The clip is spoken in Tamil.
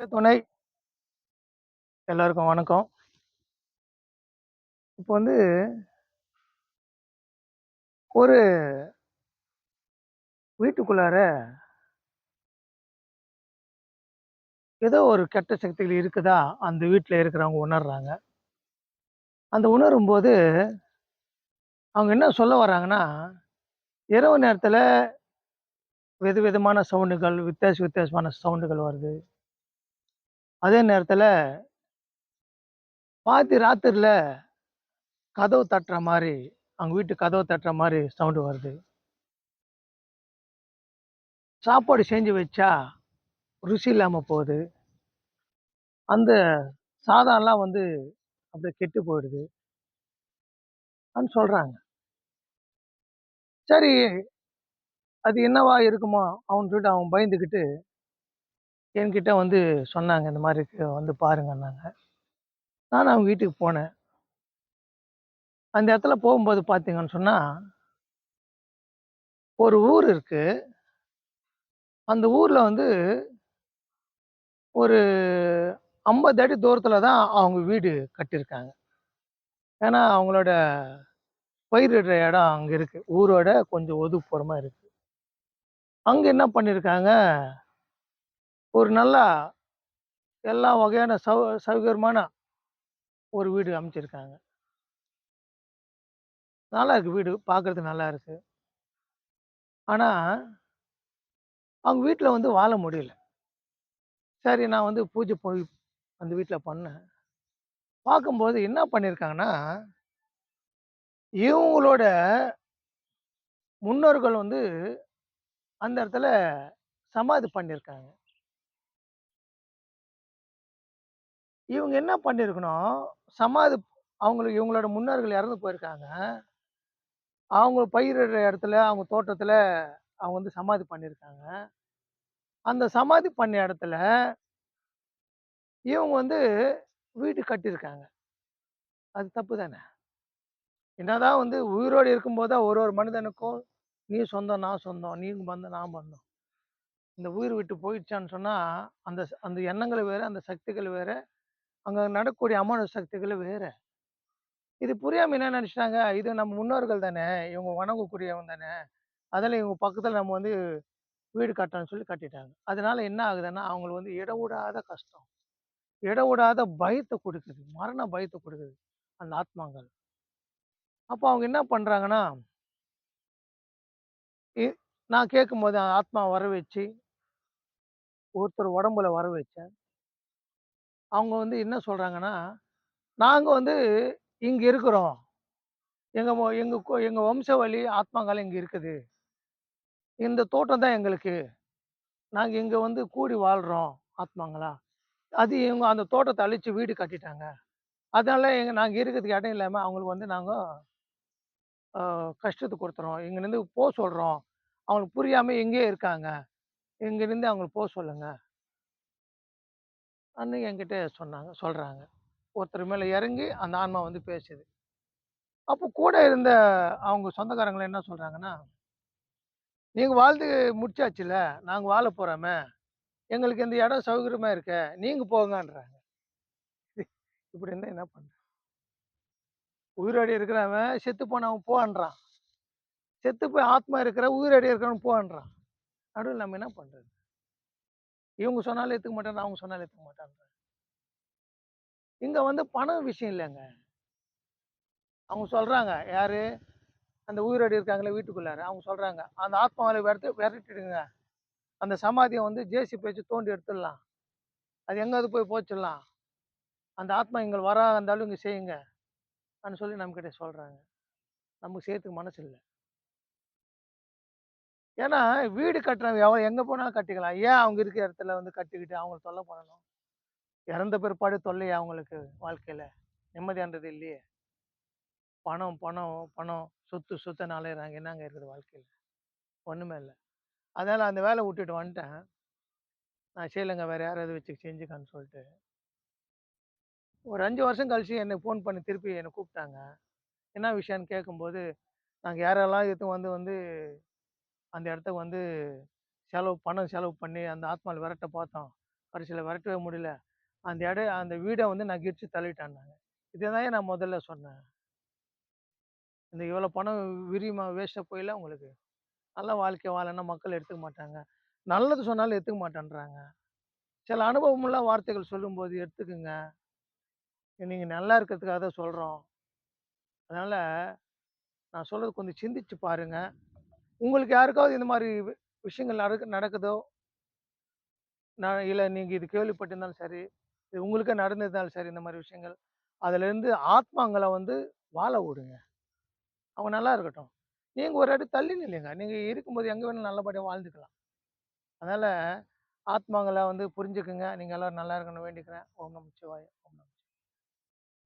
துணை. எல்லாருக்கும் வணக்கம். இப்போ வந்து ஒரு வீட்டுக்குள்ளார ஏதோ ஒரு கெட்ட சக்திகள் இருக்குதா? அந்த வீட்டில் இருக்கிறவங்க உணர்றாங்க. அந்த உணரும் போது அவங்க என்ன சொல்ல வராங்கன்னா இரவு நேரத்தில் வித விதமான சவுண்டுகள் வித்தியாச வித்தியாசமான சவுண்டுகள் வருது. அதே நேரத்தில் பாதி ராத்திரியில் கதவு தட்டுற மாதிரி அவங்க வீட்டு கதவு தட்டுற மாதிரி சவுண்டு வருது. சாப்பாடு செஞ்சு வச்சா ருசி இல்லாமல் போகுது. அந்த சாதம்லாம் வந்து அப்படியே கெட்டு போயிடுது. சொல்கிறாங்க சரி அது என்னவா இருக்குமோ அவன் சொல்லிட்டு அவன் பயந்துக்கிட்டு என்கிட்ட வந்து சொன்னாங்க இந்த மாதிரி வந்து பாருங்கன்னாங்க. நான் அவங்க வீட்டுக்கு போனேன். அந்த இடத்துல போகும்போது பார்த்தீங்கன்னு சொன்னால் ஒரு ஊர் இருக்குது அந்த ஊரில் வந்து ஒரு ஐம்பது அடி தூரத்தில் தான் அவங்க வீடு கட்டியிருக்காங்க. ஏன்னா அவங்களோட பயிரிடுற இடம் அங்கே இருக்குது ஊரோட கொஞ்சம் ஒதுக்குப்புறமாக இருக்குது அங்கே என்ன பண்ணியிருக்காங்க ஒரு நல்லா எல்லா வகையான சௌ சௌகரியமான ஒரு வீடு அமைச்சிருக்காங்க. நல்லா இருக்குது வீடு பார்க்குறது நல்லா இருக்கு. ஆனால் அவங்க வீட்டில் வந்து வாழ முடியல. சரி நான் வந்து பூஜை போய் அந்த வீட்டில் பண்ணேன். பார்க்கும்போது என்ன பண்ணியிருக்காங்கன்னா இவங்களோட முன்னோர்கள் வந்து அந்த இடத்துல சமாதி பண்ணியிருக்காங்க இவங்க என்ன பண்ணியிருக்கணும் சமாதி அவங்களுக்கு இவங்களோட முன்னோர்கள் இறந்து போயிருக்காங்க. அவங்க பயிரிடுற இடத்துல அவங்க தோட்டத்தில் அவங்க வந்து சமாதி பண்ணியிருக்காங்க அந்த சமாதி பண்ண இடத்துல இவங்க வந்து வீடு கட்டியிருக்காங்க அது தப்பு தானே? என்னதான் வந்து உயிரோடு இருக்கும்போது தான் ஒரு ஒரு மனிதனுக்கும் நீ சொந்தம் நான் சொந்தம் நீங்க பந்தம் நான் பந்தம் இந்த உயிர் விட்டு போயிடுச்சான்னு சொன்னால் அந்த அந்த எண்ணங்கள் வேறு அந்த சக்திகள் வேறு அங்கே நடக்கக்கூடிய அமான சக்திகள் வேறு. இது புரியாமல் என்ன நினச்சிட்டாங்க? இது நம்ம முன்னோர்கள் தானே இவங்க வணங்கக்கூடியவங்க தானே அதில் இவங்க பக்கத்தில் நம்ம வந்து வீடு கட்டணும்னு சொல்லி கட்டிட்டாங்க. அதனால என்ன ஆகுதுன்னா அவங்களுக்கு வந்து இடவிடாத கஷ்டம். இடவிடாத பயத்தை கொடுக்குது. மரண பயத்தை கொடுக்குது அந்த ஆத்மாங்கள் அப்போ அவங்க என்ன பண்ணுறாங்கன்னா நான் கேட்கும்போது ஆத்மா வர வச்சு ஒருத்தர் உடம்புல வர வச்சேன் அவங்க வந்து என்ன சொல்கிறாங்கன்னா நாங்கள் வந்து இங்கே இருக்கிறோம். எங்கள் எங்கள் எங்கள் வம்சவழி ஆத்மாங்காலம் இங்கே இருக்குது. இந்த தோட்டம் தான் எங்களுக்கு. நாங்கள் இங்கே வந்து கூடி வாழ்கிறோம் ஆத்மாங்களா? அது இவங்க அந்த தோட்டத்தை அழித்து வீடு கட்டிட்டாங்க. அதனால எங்கள் நாங்கள் இருக்கிறதுக்கு இடம் இல்லாமல் அவங்களுக்கு வந்து நாங்கள் கஷ்டத்தை கொடுத்துறோம். இங்கேருந்து போக சொல்கிறோம் அவங்களுக்கு புரியாமல் எங்கேயே இருக்காங்க. இங்கேருந்து அவங்களுக்கு போக சொல்லுங்கள் அன்னு என்கிட்ட சொன்னாங்க சொல்கிறாங்க ஒருத்தர் மேலே இறங்கி அந்த ஆன்மா வந்து பேசுது. அப்போ கூட இருந்த அவங்க சொந்தக்காரங்களை என்ன சொல்கிறாங்கன்னா நீங்கள் வாழ்ந்து முடிச்சாச்சுல நாங்கள் வாழ போகிறோமே எங்களுக்கு இந்த இடம் சௌகரியமாக இருக்க நீங்கள் போங்கன்றாங்க. இப்படி இருந்தால் என்ன பண்ணுற உயிரோடி இருக்கிறவன் செத்து போனவன் போன்றான். செத்து போய் ஆத்மா இருக்கிற உயிரோடி இருக்கிறவன் போன்றான். நடுவில் நம்ம என்ன பண்ணுறது இவங்க சொன்னாலும் ஏற்றுக்க மாட்டாங்க அவங்க சொன்னாலும் ஏற்றுக்க மாட்டாங்க. இங்கே வந்து பணம் விஷயம் இல்லைங்க. அவங்க சொல்கிறாங்க யார்? அந்த உயிரோடு இருக்காங்களே வீட்டுக்குள்ளார அவங்க சொல்கிறாங்க அந்த ஆத்மாவை விரட்டு விரட்டிடுங்க. அந்த சமாதியை வந்து ஜேசி பேச்சு தோண்டி எடுத்துடலாம். அது எங்காவது போய் போச்சிடலாம். அந்த ஆத்மா இங்கே வரா இருந்தாலும் இங்கே செய்யுங்க. அப்படின்னு சொல்லி நம்மக்கிட்ட சொல்கிறாங்க நமக்கு செய்யறதுக்கு மனசு இல்லை. ஏன்னா வீடு கட்டுறவங்க எவ்வளோ எங்கே போனாலும் கட்டிக்கலாம். ஏன் அவங்க இருக்கிற இடத்துல வந்து கட்டிக்கிட்டு அவங்கள தொல்லை பண்ணணும்? இறந்த பிற்பாடு தொல்லையே அவங்களுக்கு வாழ்க்கையில்? நிம்மதியான்றது இல்லையே. பணம் பணம் பணம் சொத்து சொத்தை நாளையிறாங்க என்னங்க இருக்குது வாழ்க்கையில்? ஒன்றுமே இல்லை. அதனால் அந்த வேலை விட்டுட்டு வந்துட்டேன். நான் செய்யலைங்க. வேறு யாராவது வச்சு செஞ்சுக்கான்னு சொல்லிட்டு. ஒரு அஞ்சு வருஷம் கழிச்சு என்னை ஃபோன் பண்ணி திருப்பி என்னை கூப்பிட்டாங்க. என்ன விஷயம்னு கேட்கும்போது நாங்கள் யாரெல்லாம் எடுத்து வந்து வந்து அந்த இடத்துக்கு வந்து செலவு பணம் செலவு பண்ணி அந்த ஆத்மாவில் விரட்ட பார்த்தோம் கடைசியில் விரட்டவே முடியல. அந்த இடம் அந்த வீடை வந்து நான் இடிச்சு தள்ளிட்டேன்னாங்க. தான் நான் முதல்ல சொன்னேன். இந்த இவ்வளோ பணம் விரியுமா வேஸ்ட்டாக போயில உங்களுக்கு? நல்ல வாழ்க்கை வாழன்னா மக்கள் எடுத்துக்க மாட்டாங்க. நல்லது சொன்னாலும் எடுத்துக்க மாட்டேன்றாங்க. சில அனுபவமுள்ள வார்த்தைகள் சொல்லும்போது எடுத்துக்குங்க. நீங்கள் நல்லா இருக்கிறதுக்காக தான் சொல்கிறோம் அதனால் நான் சொல்கிறது கொஞ்சம் சிந்திச்சு பாருங்கள் உங்களுக்கு யாருக்காவது இந்த மாதிரி வி விஷயங்கள் நடக்க நடக்குதோ நான் இல்லை நீங்கள் இது கேள்விப்பட்டிருந்தாலும் சரி, இது உங்களுக்கே நடந்திருந்தாலும் சரி இந்த மாதிரி விஷயங்கள். அதுலேருந்து ஆத்மாங்களை வந்து வாழ விடுங்க. அவங்க நல்லா இருக்கட்டும். நீங்கள் ஒரு அடி தள்ளி இல்லைங்க நீங்கள் இருக்கும்போது எங்கே வேணாலும் நல்லபடியாக வாழ்ந்துக்கலாம். அதனால் ஆத்மாங்களை வந்து புரிஞ்சுக்குங்க. நீங்கள் எல்லோரும் நல்லா இருக்கணும்னு வேண்டிக்கிறேன். ஓம் நமச்சிவாய. ஓம்